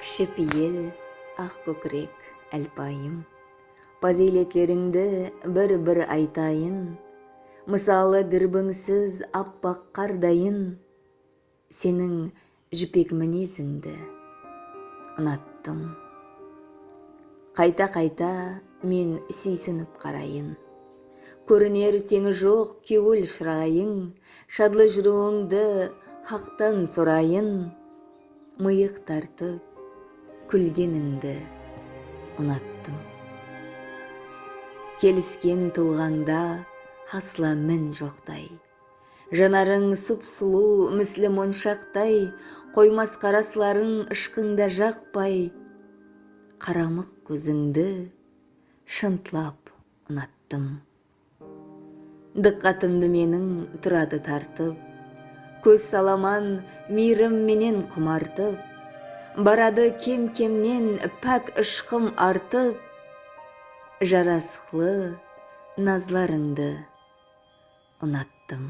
кішіпейіл ақ көкірек әлпайым. Фазилетлеріңді бір бір айтайын. Мысалы дірбіңсіз аппақ қардайын. Сенің жіпек мінезіңді ұнаттым. Қайта қайта мен сүйсініп қарайын. Көрінер теңі жоқ кеуіл шырайың. Шадлы жүруіңді хақтан сұрайын. Миық тартып күлгеніңді ұнаттым. Келіскен тұлғаңда асла мін жоқтай. Жанарың сұп сұлу міслі моншақтай қоймас қарасыларың ышқыңда жақпай. Қарамық көзіңді шынтлап ұнаттым. Дыққатымды менің тұрады тартып. Көз саламан мейірім менен құмартып. Барады кем кемнен пәк ұшқым артып жарасықлы назларыңды ұнаттым.